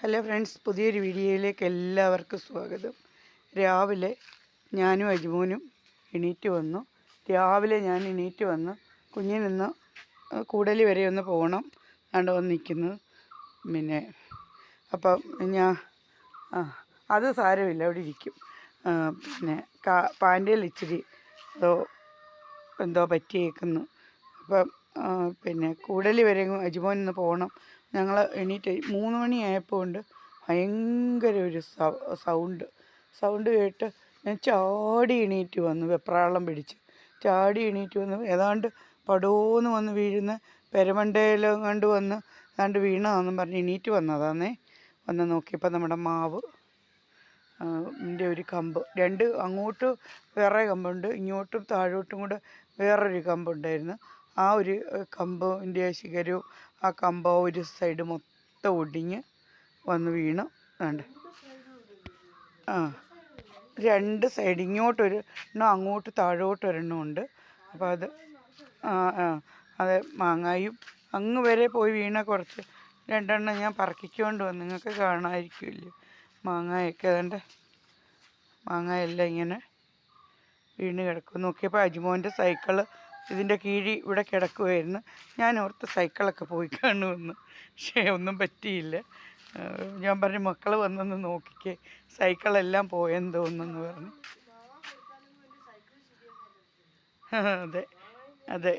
Hello friends പുതിയൊരു വീഡിയോയിലേക്ക് എല്ലാവർക്കും സ്വാഗതം. രാവിലെ ഞാനും അജ്മോനും എണീറ്റ് വന്നു. രാവിലെ ഞാൻ എണീറ്റ് വന്നു കുഞ്ഞിനിന്ന് കൂടലി വരെ ഒന്ന് പോകണം. കണ്ട് വന്ന് നിൽക്കുന്നത് പിന്നെ അപ്പം ഞാൻ ആ അത് സാരമില്ല അവിടെ ഇരിക്കും. പിന്നെ കാ പാന്റിൽ ഇച്ചിരി അതോ എന്തോ പറ്റിയേക്കുന്നു. അപ്പം പിന്നെ കൂടലി വരെ അജ്മോൻ ഇന്ന് പോകണം. ഞങ്ങൾ എണീറ്റ് മൂന്ന് മണിയായപ്പോൾ ഉണ്ട് ഭയങ്കര ഒരു സൗണ്ട്. സൗണ്ട് കേട്ട് ഞാൻ ചാടി എണീറ്റ് വന്നു വെപ്രാളം പിടിച്ച്. ചാടി എണീറ്റ് വന്നു ഏതാണ്ട് പടോന്ന് വന്ന് വീഴുന്ന പെരമണ്ടയിലും കണ്ട് വന്ന് ഏതാണ്ട് വീണതാണെന്നും പറഞ്ഞ് എണീറ്റ് വന്നതാന്നേ. വന്ന് നോക്കിയപ്പോൾ നമ്മുടെ മാവ് ന്റെ ഒരു കമ്പ്. രണ്ട് അങ്ങോട്ട് വേറെ കമ്പുണ്ട് ഇങ്ങോട്ടും താഴോട്ടും കൂടെ വേറൊരു കമ്പുണ്ടായിരുന്നു. ആ ഒരു കമ്പിന്റെ ശിഖരവും ആ കമ്പ ഒരു സൈഡ് മൊത്തം ഒടിഞ്ഞ് വന്ന് വീണു. വേണ്ട ആ രണ്ട് സൈഡ് ഇങ്ങോട്ടൊരു എണ്ണം അങ്ങോട്ട് താഴോട്ട് ഒരെണ്ണം ഉണ്ട്. അപ്പോൾ അത് ആ ആ അതെ മാങ്ങായും അങ്ങ് വരെ പോയി വീണ കുറച്ച് രണ്ടെണ്ണം ഞാൻ പറക്കിക്കൊണ്ട് വന്നു. നിങ്ങൾക്ക് കാണാമായിരിക്കുമല്ലോ മാങ്ങായൊക്കെ അതുകൊണ്ട് മാങ്ങയെല്ലാം ഇങ്ങനെ വീണ് കിടക്കും നോക്കിയപ്പോൾ അജിമോന്റെ സൈക്കിൾ ഇതിന്റെ കീഴി ഇവിടെ കിടക്കുമായിരുന്നു ഞാൻ ഓർത്ത് സൈക്കിളൊക്കെ പോയി കാണുമെന്ന്. പക്ഷേ ഒന്നും പറ്റിയില്ല. ഞാൻ പറഞ്ഞു മക്കൾ വന്നൊന്ന് നോക്കിക്കേ. സൈക്കിളെല്ലാം പോയെന്ന് തോന്നുന്നു പറഞ്ഞു. അതെ അതെ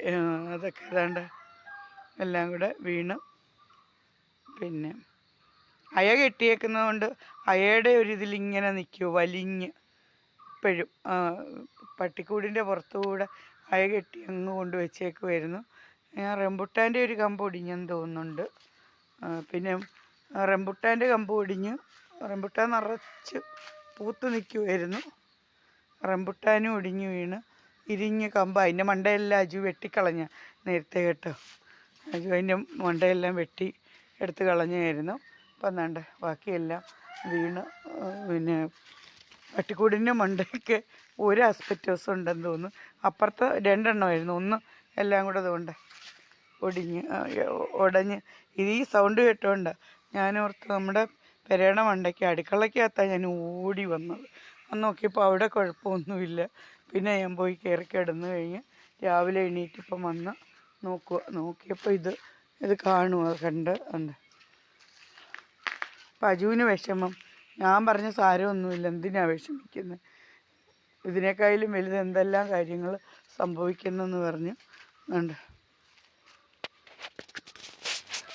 അതൊക്കെ ഏതാണ്ട് എല്ലാം കൂടെ വീണു. പിന്നെ അയ കെട്ടിയേക്കുന്നത് കൊണ്ട് അയയുടെ ഒരു ഇതിലിങ്ങനെ നിൽക്കുമോ വലിഞ്ഞ്. ഇപ്പോഴും പട്ടിക്കൂടിന്റെ പുറത്തുകൂടെ അയ കെട്ടി അങ്ങ് കൊണ്ട് വെച്ചേക്കുമായിരുന്നു ഞാൻ റംബുട്ടാന്റെ ഒരു കമ്പ് ഒടിഞ്ഞെന്ന് തോന്നുന്നുണ്ട്. പിന്നെ റംബുട്ടാന്റെ കമ്പ് ഒടിഞ്ഞ് റംബുട്ടാൻ നിറച്ച് പൂത്ത് നിൽക്കുമായിരുന്നു റംബുട്ടാനും ഒടിഞ്ഞു വീണ് ഇരിഞ്ഞ് കമ്പ്. അതിന്റെ മണ്ടയെല്ലാം അജു വെട്ടിക്കളഞ്ഞ നേരത്തെ കേട്ടോ. അജു അതിന്റെ മണ്ടയെല്ലാം വെട്ടി എടുത്ത് കളഞ്ഞായിരുന്നു. അപ്പം എന്താണ്ട് ബാക്കിയെല്ലാം വീണ് പിന്നെ പട്ടിക്കൂടിന്റെ മണ്ടയ്ക്ക് ഒരു ആസ്പെറ്റോസ് ഉണ്ടെന്ന് തോന്നുന്നു. അപ്പുറത്ത് രണ്ടെണ്ണമായിരുന്നു. ഒന്ന് എല്ലാം കൂടെ അതുകൊണ്ട് ഒടിഞ്ഞ് ഉടഞ്ഞ് ഇത് ഈ സൗണ്ട് കേട്ടോണ്ട് ഞാനോർത്ത് നമ്മുടെ പെരേണ മണ്ടയ്ക്ക് അടുക്കളയ്ക്കകത്താണ് ഞാൻ ഓടി വന്നത്. അന്ന് നോക്കിയപ്പോൾ അവിടെ കുഴപ്പമൊന്നുമില്ല. പിന്നെ ഞാൻ പോയി കയറി കിടന്നു കഴിഞ്ഞ് രാവിലെ എണീറ്റിപ്പം വന്ന് നോക്കുക നോക്കിയപ്പോൾ ഇത് ഇത് കാണുക കണ്ട് ഉണ്ട് അപ്പം അജുവിന് വിഷമം. ഞാൻ പറഞ്ഞ സാരമൊന്നുമില്ല. എന്തിനാണ് വിഷമിക്കുന്നത് ഇതിനേക്കാളും വലുത് എന്തെല്ലാം കാര്യങ്ങൾ സംഭവിക്കുന്നെന്ന് പറഞ്ഞു ഉണ്ട്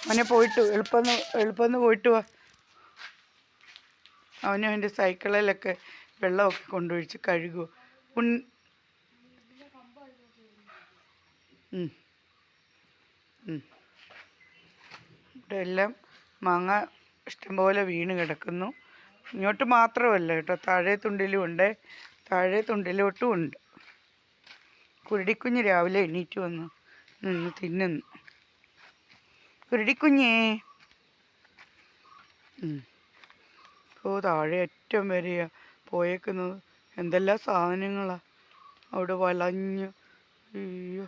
അവനെ പോയിട്ട് എളുപ്പം എളുപ്പം പോയിട്ട് വാ. അവനും അവന്റെ സൈക്കിളിലൊക്കെ വെള്ളമൊക്കെ കൊണ്ടൊഴിച്ച് കഴുകുക ഉൺ. ഇവിടെ എല്ലാം മാങ്ങ ഇഷ്ടംപോലെ വീണ് കിടക്കുന്നു. ഇങ്ങോട്ട് മാത്രമല്ല കേട്ടോ താഴെ തുണ്ടിലും ഉണ്ട്. താഴെ തുണ്ടിലോട്ടും ഉണ്ട്. കുരുടിക്കുഞ്ഞ് രാവിലെ എണീറ്റ് വന്നു. നിന്ന് തിന്നുന്നു. കുരുടിക്കുഞ്ഞേ. ഇപ്പോൾ താഴെ ഏറ്റവും വരെയാ പോയേക്കുന്നത്. എന്തെല്ലാം സാധനങ്ങളാണ് അവിടെ വലഞ്ഞ് അയ്യോ.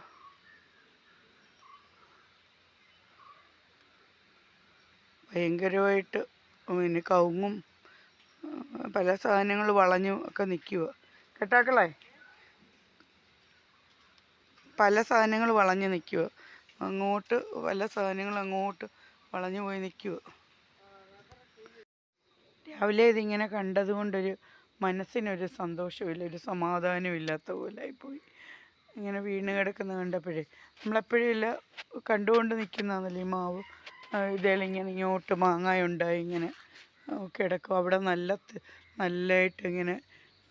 ഭയങ്കരമായിട്ട് പിന്നെ കവുങ്ങും പല സാധനങ്ങൾ വളഞ്ഞും ഒക്കെ നിൽക്കുക കേട്ടാക്കളെ പല സാധനങ്ങൾ വളഞ്ഞു നിൽക്കുക അങ്ങോട്ട് പല സാധനങ്ങൾ അങ്ങോട്ട് വളഞ്ഞു പോയി നിൽക്കുക രാവിലെ ഇതിങ്ങനെ കണ്ടതുകൊണ്ടൊരു മനസ്സിനൊരു സന്തോഷമില്ല ഒരു സമാധാനവും ഇല്ലാത്ത പോലെ ആയിപ്പോയി. ഇങ്ങനെ വീണ് കിടക്കുന്ന കണ്ടപ്പോഴേ നമ്മളെപ്പോഴും ഇല്ല കണ്ടുകൊണ്ട് നിൽക്കുന്നതാണല്ലോ ഈ മാവ്. ഇതേലിങ്ങനെ ഇങ്ങോട്ട് മാങ്ങായുണ്ടായി ഇങ്ങനെ കിടക്കും അവിടെ നല്ല നല്ലതായിട്ട് ഇങ്ങനെ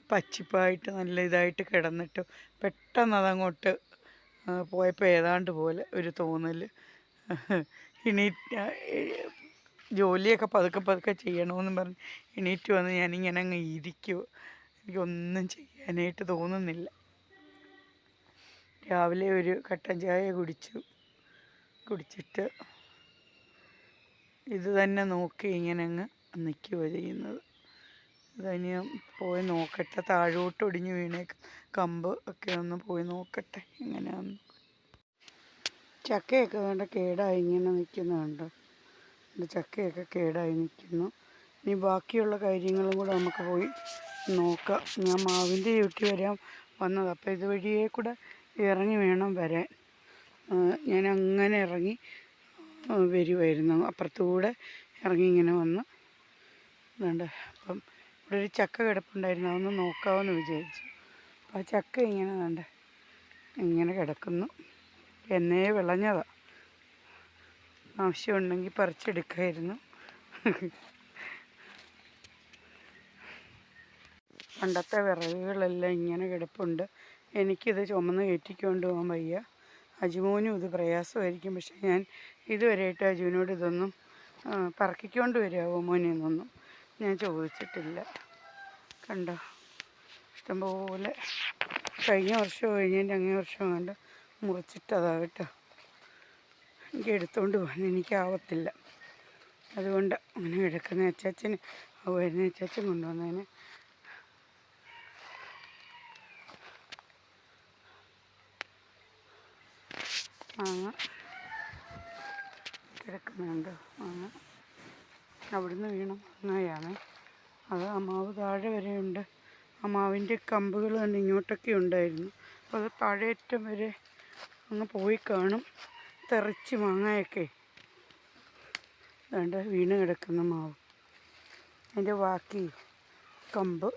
പച്ചിപ്പായിട്ട് നല്ല ഇതായിട്ട് കിടന്നിട്ട് പെട്ടെന്ന് അതങ്ങോട്ട് പോയപ്പോൾ ഏതാണ്ട് പോലെ ഒരു തോന്നൽ ഇനി ജോലിയൊക്കെ പതുക്കെ പതുക്കെ ചെയ്യണമെന്ന് പറഞ്ഞ് എണീറ്റ് വന്ന് ഞാനിങ്ങനെ അങ്ങ് ഇരിക്കുക എനിക്കൊന്നും ചെയ്യാനായിട്ട് തോന്നുന്നില്ല. രാവിലെ ഒരു കട്ടൻ ചായ കുടിച്ചു. കുടിച്ചിട്ട് ഇത് തന്നെ നോക്കി ഇങ്ങനെ അങ്ങ് നിൽക്കുക ചെയ്യുന്നത്. ഇതിനി പോയി നോക്കട്ടെ. താഴോട്ട് ഒടിഞ്ഞു വീണേക്ക് കമ്പ് ഒക്കെ ഒന്ന് പോയി നോക്കട്ടെ. എങ്ങനെയാന്ന്. ചക്കയൊക്കെ വേണ്ട കേടായി ഇങ്ങനെ നിൽക്കുന്നുണ്ട് ചക്കയൊക്കെ കേടായി നിൽക്കുന്നു. ഇനി ബാക്കിയുള്ള കാര്യങ്ങളും കൂടെ നമുക്ക് പോയി നോക്കാം. ഞാൻ മാവിന്റെ ചുറ്റി വരാൻ വന്നത്. അപ്പോൾ ഇതുവഴിയേ കൂടെ ഇറങ്ങി വേണം വരാൻ. ഞാൻ അങ്ങനെ ഇറങ്ങി വരുമായിരുന്നു അപ്പുറത്തുകൂടെ ഇറങ്ങി ഇങ്ങനെ വന്ന്. ഇതുണ്ട് അപ്പം ഇവിടെ ഒരു ചക്ക കിടപ്പുണ്ടായിരുന്നു അതൊന്ന് നോക്കാമെന്ന് വിചാരിച്ചു. അപ്പോൾ ആ ചക്ക ഇങ്ങനെ കണ്ട ഇങ്ങനെ കിടക്കുന്നു. എന്നേ വിളഞ്ഞതാ. ആവശ്യമുണ്ടെങ്കിൽ പറിച്ചെടുക്കായിരുന്നു. പണ്ടത്തെ വിറകുകളെല്ലാം ഇങ്ങനെ കിടപ്പുണ്ട്. എനിക്കിത് ചുമന്ന് കയറ്റിക്കൊണ്ട് പോകാൻ വയ്യ. അജുമോനും ഇത് പ്രയാസമായിരിക്കും. പക്ഷേ ഞാൻ ഇതുവരെയായിട്ട് അജുവിനോട് ഇതൊന്നും പറക്കിക്കൊണ്ട് വരിക മോനെ എന്നൊന്നും. ഞാൻ ചോദിച്ചിട്ടില്ല. കണ്ടോ? ഇഷ്ടംപോലെ കഴിഞ്ഞ വർഷം കഴിഞ്ഞതിന്റെ അങ്ങേ വർഷം കണ്ട് മുറിച്ചിട്ടതാ കേട്ടോ. എനിക്ക് എടുത്തുകൊണ്ട് പോകാൻ എനിക്കാവത്തില്ല. അതുകൊണ്ട് അങ്ങനെ കിടക്കുന്ന അച്ചാച്ചന് വരുന്ന അച്ചാച്ചൻ കൊണ്ടുവന്നതിന് മാങ്ങ കിടക്കുന്നുണ്ട്. മാങ്ങ അവിടുന്ന് വീണ. മാങ്ങയാണ് അത് ആ മാവ് താഴെ വരെയുണ്ട്. ആ മാവിന്റെ കമ്പുകൾ തന്നെ ഇങ്ങോട്ടൊക്കെ ഉണ്ടായിരുന്നു. അപ്പോൾ അത് താഴേറ്റം വരെ അങ്ങ് പോയി കാണും. തെറിച്ച് മാങ്ങയൊക്കെ. വേണ്ട വീണ് കിടക്കുന്ന മാവ്. അതിന്റെ ബാക്കി കമ്പ്.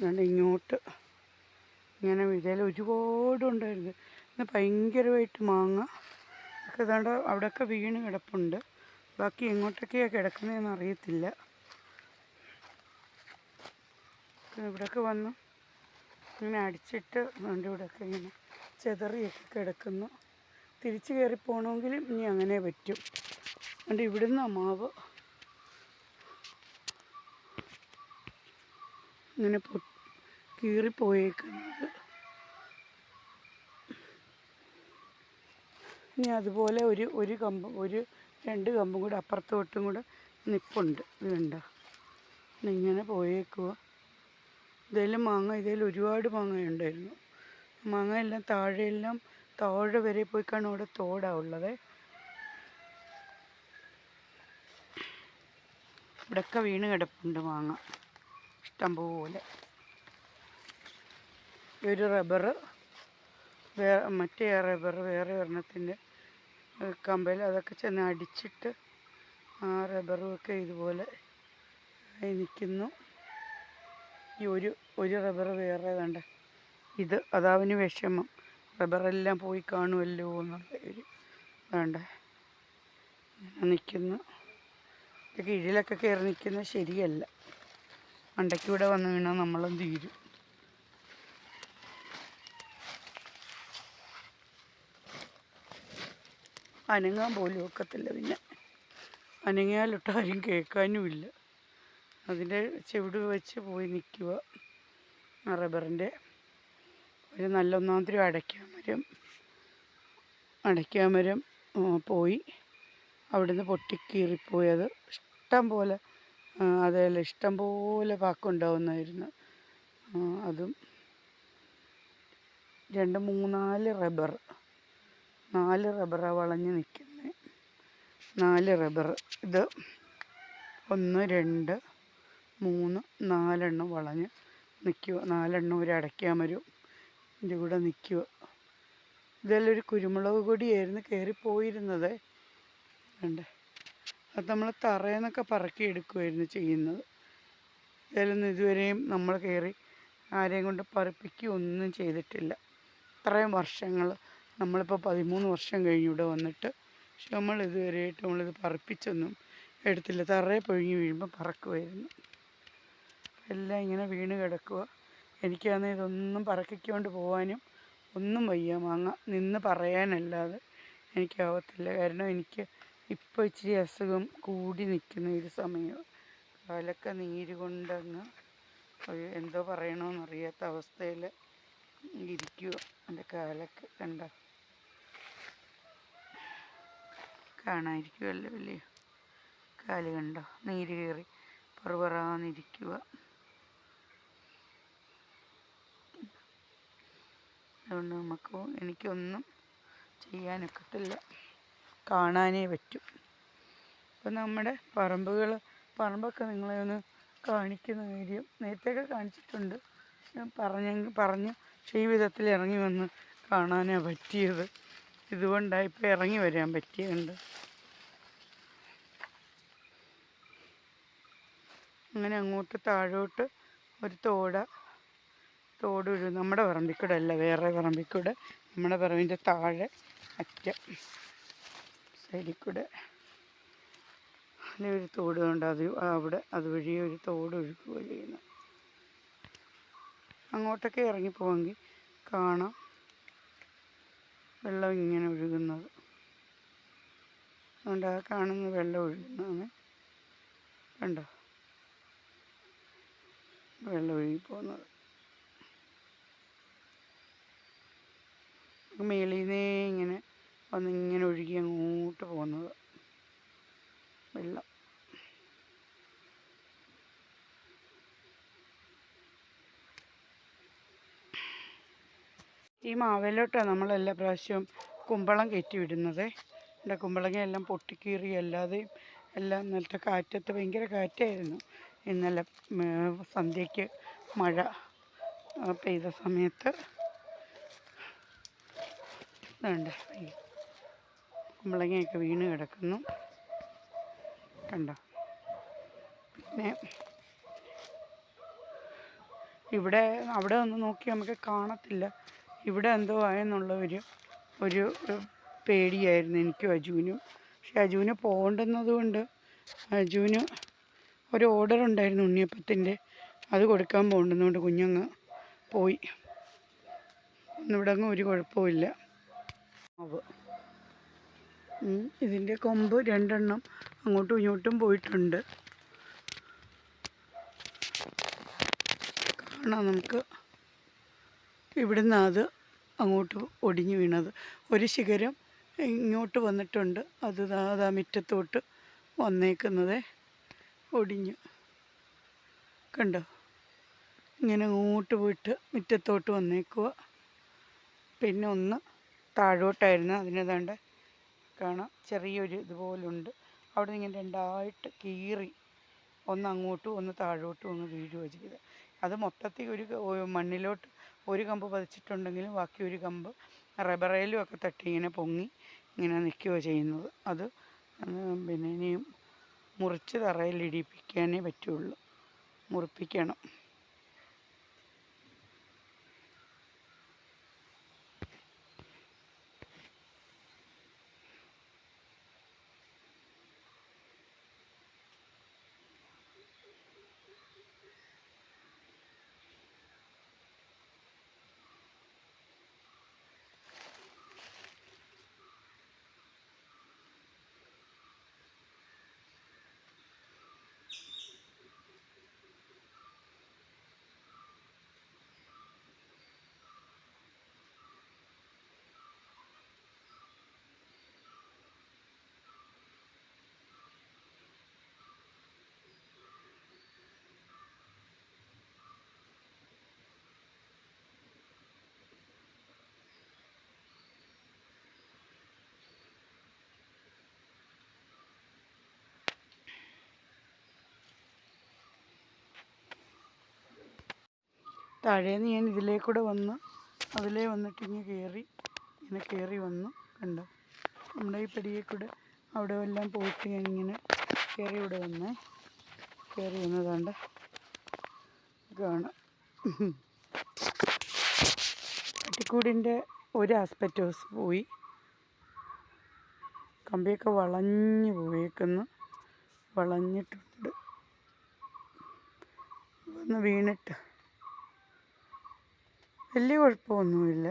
വേണ്ട ഇങ്ങോട്ട് ഇങ്ങനെ വിതയിൽ ഒരുപാട് ഉണ്ടായിരുന്നു. ഇന്ന് ഭയങ്കരമായിട്ട് മാങ്ങ. ഒക്കെ ഏതാണ്ട് അവിടെയൊക്കെ വീണ് കിടപ്പുണ്ട്. ബാക്കി എങ്ങോട്ടൊക്കെയാണ് കിടക്കുന്നതെന്ന് അറിയത്തില്ല. ഇവിടെയൊക്കെ വന്നു. ഇങ്ങനെ അടിച്ചിട്ട് അതുകൊണ്ട് ഇവിടെയൊക്കെ ഇങ്ങനെ ചെതറിയൊക്കെ കിടക്കുന്നു. തിരിച്ചു കയറി പോകണമെങ്കിലും ഇനി അങ്ങനെ പറ്റും. അതുകൊണ്ട് ഇവിടുന്ന് മാവ് ഇങ്ങനെ പൊ കീറിപ്പോയേക്കുന്നത് ഇനി അതുപോലെ ഒരു ഒരു കമ്പ് ഒരു രണ്ട് കമ്പും കൂടെ അപ്പുറത്തോട്ടും കൂടെ നിപ്പുണ്ട്. ഇത് കണ്ടോ? ഇങ്ങനെ പോയേക്കുക ഇതെല്ലാം മാങ്ങ ഇതിൽ ഒരുപാട് മാങ്ങ ഉണ്ടായിരുന്നു. മാങ്ങ എല്ലാം താഴെയെല്ലാം താഴെ വരെ പോയി കാണും. അവിടെ ഉള്ളത്. ഇവിടെയൊക്കെ വീണ് കിടപ്പുണ്ട് മാങ്ങ. ഇഷ്ടംപോലെ ഒരു റബ്ബർ വേറെ മറ്റേ റബ്ബർ വേറെ ഒരെണ്ണത്തിന്റെ കമ്പൽ അതൊക്കെ ചെന്ന് അടിച്ചിട്ട് ആ റബ്ബറും ഒക്കെ ഇതുപോലെ നിൽക്കുന്നു. ഈ ഒരു ഒരു റബ്ബർ വേറെ കണ്ട. ഇത് അതാവിന് വിഷമം. റബ്ബറെല്ലാം പോയി കാണുമല്ലോ എന്നുള്ള ഒരു വേണ്ട നിൽക്കുന്നു. ഇത് കയറി നിൽക്കുന്നത് ശരിയല്ല. മണ്ടയ്ക്കൂടെ വന്ന് വീണാൽ നമ്മളും തീരും? അനങ്ങാൻ പോലും ഒക്കത്തില്ല പിന്നെ. അനങ്ങിയാലൊട്ട് ആരും കേൾക്കാനുമില്ല. അതിന്റെ ചെവിട് വെച്ച് പോയി നിൽക്കുക. റബ്ബറിന്റെ ഒരു നല്ല അടയ്ക്കാൻ അടയ്ക്കാമരം അടയ്ക്കാമരം പോയി. അവിടുന്ന് പൊട്ടിക്കീറിപ്പോയത് ഇഷ്ടം പോലെ അതേല ഇഷ്ടം പോലെ പാക്കുണ്ടാവുന്നതായിരുന്നു അതും രണ്ട് മൂന്നാൽ റബ്ബർ. നാല് റബ്ബറാണ് വളഞ്ഞ് നിൽക്കുന്നത് നാല് റബ്ബർ ഇത് ഒന്ന് രണ്ട് മൂന്ന് നാലെണ്ണം വളഞ്ഞ് നിൽക്കുക നാലെണ്ണം ഒരു അടയ്ക്കാൻ വരും. ഇതിന്റെ കൂടെ നിൽക്കുക ഇതെല്ലാം ഒരു കുരുമുളക് കൊടിയായിരുന്നു കയറിപ്പോയിരുന്നത് വേണ്ടേ അത് നമ്മൾ തറയെന്നൊക്കെ പറക്കി എടുക്കുമായിരുന്നു ചെയ്യുന്നത്. ഇതിലൊന്നും ഇതുവരെയും നമ്മൾ കയറി ആരെയും കൊണ്ട് പറപ്പിക്കുകയൊന്നും ചെയ്തിട്ടില്ല. ഇത്രയും വർഷങ്ങൾ നമ്മളിപ്പോൾ പതിമൂന്ന് വർഷം കഴിഞ്ഞു ഇവിടെ വന്നിട്ട് പക്ഷെ നമ്മൾ ഇതുവരെയായിട്ട് നമ്മളിത് പറപ്പിച്ചൊന്നും എടുത്തില്ല. തറയെ പൊഴിഞ്ഞ് വീഴുമ്പോൾ പറക്കുമായിരുന്നു എല്ലാം ഇങ്ങനെ വീണ് കിടക്കുക എനിക്കാണെങ്കിൽ ഇതൊന്നും പറക്കിക്കൊണ്ട് പോകാനും ഒന്നും വയ്യ. മാങ്ങ നിന്ന് പറയാനല്ലാതെ എനിക്കാവത്തില്ല. കാരണം എനിക്ക് ഇപ്പോൾ ഇച്ചിരി അസുഖം കൂടി നിൽക്കുന്ന ഒരു സമയം. കാലൊക്കെ നീര് കൊണ്ടങ്ങ് ഒരു എന്തോ പറയണമെന്നറിയാത്ത അവസ്ഥയിൽ ഇരിക്കുക എന്റെ കാലൊക്കെ. കണ്ട? കാണാതിരിക്കുമല്ലോ വലിയ കാൽ കണ്ടോ? നീര് കയറി പറവറാന്നിരിക്കുക അതുകൊണ്ട് നമുക്ക് എനിക്കൊന്നും ചെയ്യാനൊക്കത്തില്ല. കാണാനേ പറ്റും. അപ്പം നമ്മുടെ പറമ്പുകൾ പറമ്പൊക്കെ നിങ്ങളെ ഒന്ന് കാണിക്കുന്ന കാര്യം നേരത്തെയൊക്കെ കാണിച്ചിട്ടുണ്ട്. ഞാൻ പറഞ്ഞ പറഞ്ഞ് പക്ഷേ ഈ വിധത്തിൽ ഇറങ്ങി വന്ന് കാണാനാണ് പറ്റിയത്. ഇതുകൊണ്ടാണ് ഇപ്പോൾ ഇറങ്ങി വരാൻ പറ്റിയുണ്ട് അങ്ങനെ അങ്ങോട്ട് താഴോട്ട് ഒരു തോട തോട് ഒഴു നമ്മുടെ പറമ്പിക്കൂടെ അല്ല വേറെ പറമ്പിക്കൂടെ. നമ്മുടെ പറമ്പിന്റെ താഴെ അറ്റം സൈഡിൽ കൂടെ അതിലെ ഒരു തോട് കൊണ്ട് അത് അവിടെ അതുവഴി ഒരു തോട് ഒഴുകുക ചെയ്യുന്നു അങ്ങോട്ടൊക്കെ ഇറങ്ങിപ്പോവെങ്കിൽ കാണാം. വെള്ളം ഇങ്ങനെ ഒഴുകുന്നത്. അതുകൊണ്ട് ആ കാണുന്ന വെള്ളം ഒഴുകുന്നതാണ്. കണ്ടോ? വെള്ളം ഒഴുകി പോകുന്നത് മേളിൽ ഇങ്ങനെ വന്ന് ഇങ്ങനെ ഒഴുകി അങ്ങോട്ട് പോകുന്നത്. വെള്ളം. ഈ മാവിലോട്ടാണ് നമ്മൾ എല്ലാ പ്രാവശ്യവും കുമ്പളം കയറ്റി വിടുന്നത്. എന്റെ കുമ്പളങ്ങ എല്ലാം പൊട്ടിക്കീറി അല്ലാതെയും എല്ലാം ഇന്നലത്തെ കാറ്റത്ത് ഭയങ്കര കാറ്റായിരുന്നു. ഇന്നലെ സന്ധ്യയ്ക്ക് മഴ പെയ്ത സമയത്ത്. ഇതുണ്ട്. കുമ്പളങ്ങയൊക്കെ വീണ് കിടക്കുന്നു. കണ്ടോ? പിന്നെ ഇവിടെ അവിടെ ഒന്ന് നോക്കി നമുക്ക് കാണത്തില്ല. ഇവിടെ എന്തോ ആയെന്നുള്ള ഒരു ഒരു പേടിയായിരുന്നു എനിക്കും അജുവിനും. പക്ഷെ അജുവിന് പോകേണ്ടുന്നത് കൊണ്ട് അജുവിന് ഒരു ഓർഡർ ഉണ്ടായിരുന്നു ഉണ്ണിയപ്പത്തിന്റെ. അത് കൊടുക്കാൻ പോകേണ്ടതുകൊണ്ട് കുഞ്ഞങ്ങ് പോയി. ഇവിടെ അങ്ങ് ഒരു കുഴപ്പമില്ല മാവ്. ഇതിന്റെ കൊമ്പ് രണ്ടെണ്ണം അങ്ങോട്ടും ഇങ്ങോട്ടും പോയിട്ടുണ്ട്. കാണാം നമുക്ക്. ഇവിടുന്ന് അത് അങ്ങോട്ട് ഒടിഞ്ഞു വീണത്. ഒരു ശിഖരം ഇങ്ങോട്ട് വന്നിട്ടുണ്ട്. അത് അതാ മുറ്റത്തോട്ട് വന്നേക്കുന്നത് ഒടിഞ്ഞു. കണ്ടോ? ഇങ്ങനെ അങ്ങോട്ട് പോയിട്ട് മുറ്റത്തോട്ട് വന്നേക്കുക പിന്നെ ഒന്ന് താഴോട്ടായിരുന്നു. അതിനേതാണ്ട് കാണാം. ചെറിയൊരു ഇതുപോലുണ്ട് അവിടെ നിന്ന് ഇങ്ങനെ രണ്ടായിട്ട് കീറി ഒന്ന് അങ്ങോട്ടും ഒന്ന് താഴോട്ടും ഒന്ന് വീഴുകയോ ചെയ്ത് അത് മൊത്തത്തിൽ ഒരു മണ്ണിലോട്ട് ഒരു കമ്പ് പതിച്ചിട്ടുണ്ടെങ്കിലും ബാക്കി ഒരു കമ്പ് റബ്ബറേലും ഒക്കെ തട്ടി ഇങ്ങനെ പൊങ്ങി ഇങ്ങനെ നിൽക്കുകയോ ചെയ്യുന്നത്. അത് പിന്നെ ഇനിയും മുറിച്ച് തറയിൽ ഇടിപ്പിക്കാനേ പറ്റുള്ളൂ. മുറിപ്പിക്കണം. താഴേന്ന് ഞാൻ ഇതിലേക്കൂടെ വന്ന് അതിലേ വന്നിട്ട് ഇങ്ങനെ കയറി ഇങ്ങനെ കയറി വന്നു കണ്ടോ? നമ്മുടെ ഈ പടിയെ കൂടെ അവിടെ എല്ലാം പോയിട്ട് ഞാൻ ഇങ്ങനെ കയറി ഇവിടെ വന്നേ. കയറി വന്നതാണ്ട് കാണാം. പട്ടിക്കൂടിന്റെ ഒരു ആസ്പെറ്റോസ് പോയി. കമ്പിയൊക്കെ വളഞ്ഞു പോയേക്കുന്നു. വളഞ്ഞിട്ടുണ്ട്. വന്ന് വീണിട്ട്. വലിയ കുഴപ്പമൊന്നുമില്ല.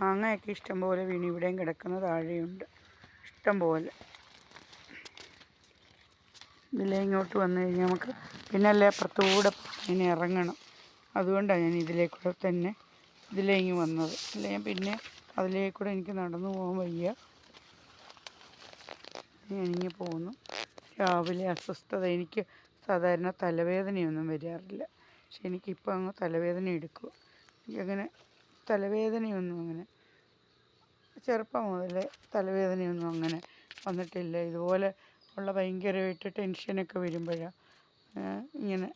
മാങ്ങയൊക്കെ ഇഷ്ടം പോലെ വീണ് ഇവിടെയും കിടക്കുന്ന താഴെയുണ്ട്. ഇഷ്ടം പോലെ. ഇതിലേ ഇങ്ങോട്ട് വന്നു കഴിഞ്ഞാൽ നമുക്ക് പിന്നെ അല്ലേ അപ്പുറത്തൂടെ ഇനി ഇറങ്ങണം. അതുകൊണ്ടാണ് ഞാൻ ഇതിലേക്കൂടെ തന്നെ ഇതിലേക്ക് വന്നത്. അല്ലെങ്കിൽ പിന്നെ അതിലേക്കൂടെ എനിക്ക് നടന്നു പോകാൻ വയ്യ. ഞാനിങ്ങനെ പോകുന്നു. രാവിലെ അസ്വസ്ഥത. എനിക്ക് സാധാരണ തലവേദനയൊന്നും വരാറില്ല. പക്ഷെ എനിക്കിപ്പോൾ അങ്ങ് തലവേദന എടുക്കുക. എനിക്കങ്ങനെ തലവേദനയൊന്നും അങ്ങനെ ചെറുപ്പം മുതലേ തലവേദനയൊന്നും അങ്ങനെ വന്നിട്ടില്ല. ഇതുപോലെ ഉള്ള ഭയങ്കരമായിട്ട് ടെൻഷനൊക്കെ വരുമ്പോഴാണ് ഇങ്ങനെ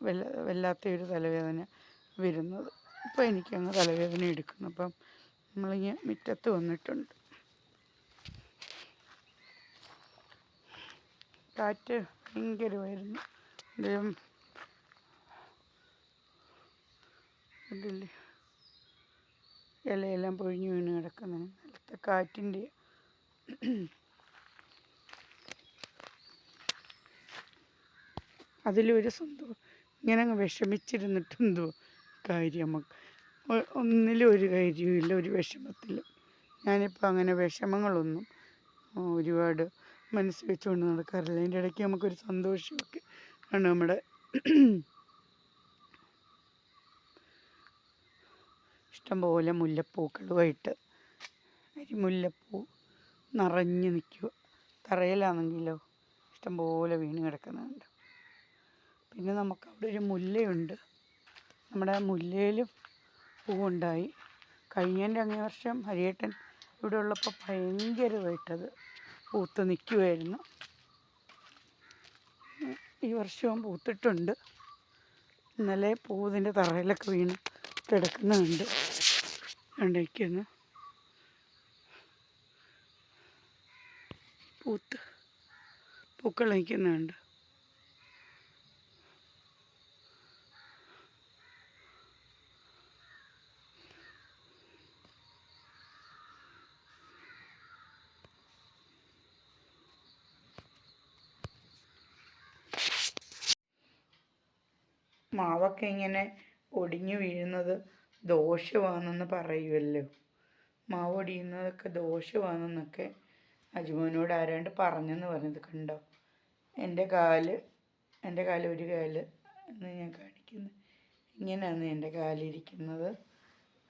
വല്ല വല്ലാത്തൊരു തലവേദന വരുന്നത്. ഇപ്പോൾ എനിക്കങ്ങ് തലവേദന എടുക്കുന്നു. അപ്പം നമ്മളിങ്ങനെ മുറ്റത്ത് വന്നിട്ടുണ്ട്. കാറ്റ് ഭയങ്കരമായിരുന്നു. ഇതില്ലേ ഇലയെല്ലാം പൊഴിഞ്ഞു വീണ് കിടക്കുന്നു. നിലത്തെ കാറ്റിന്റെ അതിലൊരു സന്തോഷം. ഇങ്ങനെ അങ്ങ് വിഷമിച്ചിരുന്നിട്ട് എന്തോ കാര്യം നമുക്ക് ഒന്നിലും ഒരു കാര്യവുമില്ല ഒരു വിഷമത്തിലും. ഞാനിപ്പോൾ അങ്ങനെ വിഷമങ്ങളൊന്നും ഒരുപാട് മനസ്സ് വെച്ചുകൊണ്ട് നടക്കാറില്ല. അതിന്റെ ഇടയ്ക്ക് നമുക്കൊരു സന്തോഷമൊക്കെ ആണ് നമ്മുടെ ഇഷ്ടംപോലെ മുല്ലപ്പൂക്കളുമായിട്ട് അരിമുല്ലപ്പൂ നിറഞ്ഞു നിൽക്കുക. തറയിലാണെങ്കിലോ ഇഷ്ടംപോലെ വീണ് കിടക്കുന്നുണ്ട്. പിന്നെ നമുക്ക് അവിടെ ഒരു മുല്ലയുണ്ട്. നമ്മുടെ മുല്ലയിലും പൂവുണ്ടായി. കഴിഞ്ഞതിന്റെ അങ്ങേ വർഷം ഹരിയേട്ടൻ ഇവിടെ ഉള്ളപ്പോൾ ഭയങ്കരമായിട്ടത് പൂത്ത് നിൽക്കുമായിരുന്നു ഈ വർഷവും പൂത്തിട്ടുണ്ട്. ഇന്നലെ പൂവിന്റെ തറയിലൊക്കെ വീണ് കിടക്കുന്നുണ്ട്. ഉണ്ടായിരിക്കുന്നു പൂത്ത് പൂക്കൾ നിൽക്കുന്നുണ്ട്. മാവൊക്കെ ഇങ്ങനെ ഒടിഞ്ഞു വീഴുന്നത് ദോഷമാണെന്ന് പറയുമല്ലോ മാവ് ഒടിയുന്നതൊക്കെ ദോഷമാണെന്നൊക്കെ അജുമോനോട് ആരാണ്ട് പറഞ്ഞെന്ന് പറഞ്ഞത് കണ്ടോ? എന്റെ കാൽ എന്റെ കാൽ ഒരു കാൽ എന്ന് ഞാൻ കാണിക്കുന്നു. ഇങ്ങനെയാണ് എന്റെ കാലിരിക്കുന്നത്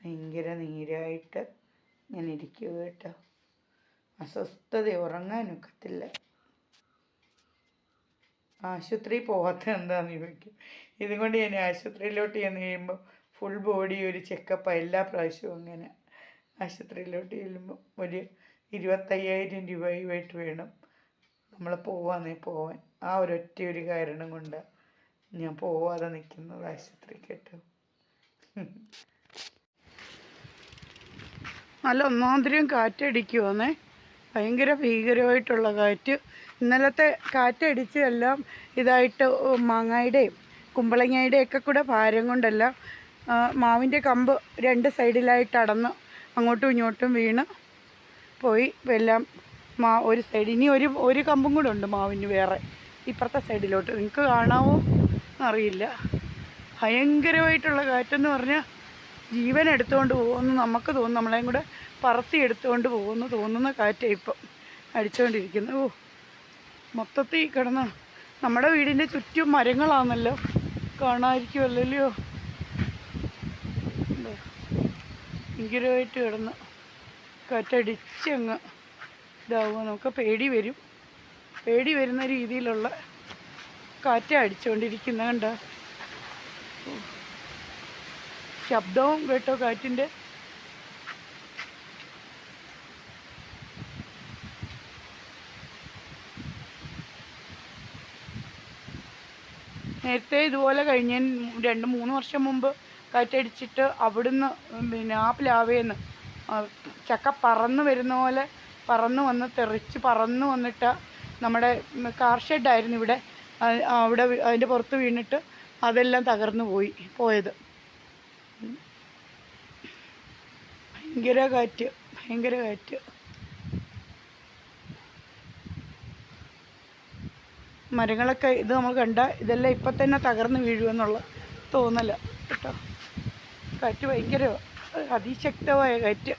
ഭയങ്കര നീരായിട്ട് ഞാൻ ഇരിക്കുക കേട്ടോ. അസ്വസ്ഥത ഉറങ്ങാനൊക്കത്തില്ല ആശുപത്രി പോകാത്ത എന്താന്ന് ചോദിക്കും. ഇതും കൊണ്ട് ഞാൻ ആശുപത്രിയിലോട്ട് ചെന്ന് കഴിയുമ്പോൾ ഫുൾ ബോഡി ഒരു ചെക്കപ്പ് എല്ലാ പ്രാവശ്യവും അങ്ങനെ ആശുപത്രിയിലോട്ട് ചെല്ലുമ്പോൾ ഒരു ഇരുപത്തയ്യായിരം രൂപയുമായിട്ട് വേണം നമ്മൾ പോവാന്നേ പോവാൻ. ആ ഒരൊറ്റ ഒരു കാരണം കൊണ്ട് ഞാൻ പോവാതെ നിൽക്കുന്നത് ആശുപത്രി കേട്ടോ. നല്ല ഒന്നാന്തരം കാറ്റടിക്കുവാന്നേ. ഭയങ്കര ഭീകരമായിട്ടുള്ള കാറ്റ്. ഇന്നലത്തെ കാറ്റടിച്ച് എല്ലാം ഇതായിട്ട് മാങ്ങായുടെയും കുമ്പളങ്ങയുടെയും ഒക്കെ കൂടെ ഭാരം കൊണ്ടല്ല മാവിന്റെ കമ്പ് രണ്ട് സൈഡിലായിട്ട് അടന്ന് അങ്ങോട്ടും ഇങ്ങോട്ടും വീണ് പോയി. എല്ലാം മാ ഒരു സൈഡ് ഇനി ഒരു ഒരു കമ്പും കൂടെ ഉണ്ട് മാവിന് വേറെ. ഇപ്പുറത്തെ സൈഡിലോട്ട്. നിങ്ങൾക്ക് കാണാമോ അറിയില്ല. ഭയങ്കരമായിട്ടുള്ള കാറ്റെന്ന് പറഞ്ഞാൽ ജീവൻ എടുത്തുകൊണ്ട് പോകുമെന്ന് നമുക്ക് തോന്നും നമ്മളെയും കൂടെ പറത്തി എടുത്തുകൊണ്ട് പോകുമെന്ന് തോന്നുന്ന കാറ്റാണ് ഇപ്പം അടിച്ചുകൊണ്ടിരിക്കുന്നത് ഓ മൊത്തത്തിൽ കിടന്ന്. നമ്മുടെ വീടിന്റെ ചുറ്റും മരങ്ങളാണല്ലോ. കാണാതിരിക്കുമല്ലോ ഭയങ്കരമായിട്ട് കിടന്ന് കാറ്റടിച്ചങ്ങ് ഇതാവുക നമുക്ക് പേടി വരും. പേടി വരുന്ന രീതിയിലുള്ള കാറ്റ അടിച്ചുകൊണ്ടിരിക്കുന്ന കണ്ട. ശബ്ദവും കേട്ടോ കാറ്റിന്റെ. നേരത്തെ ഇതുപോലെ കഴിഞ്ഞ രണ്ട് മൂന്ന് വർഷം മുമ്പ് കാറ്റടിച്ചിട്ട് അവിടുന്ന് പിന്നെ ആ പ്ലാവേന്ന് ചക്ക പറന്ന് വരുന്ന പോലെ പറന്ന് വന്ന് തെറിച്ച് പറന്ന് വന്നിട്ട് നമ്മുടെ കാർ ഷെഡായിരുന്നു ഇവിടെ. അവിടെ അതിന്റെ പുറത്ത് വീണിട്ട് അതെല്ലാം തകർന്നു പോയി പോയത്. ഭയങ്കര കാറ്റ് ഭയങ്കര കാറ്റ്. മരങ്ങളൊക്കെ ഇത് നമ്മൾ കണ്ട ഇതെല്ലാം ഇപ്പം തന്നെ തകർന്ന് വീഴുമെന്നുള്ള തോന്നല. കേട്ടോ? കാറ്റ് ഭയങ്കര അതിശക്തമായ കാറ്റ്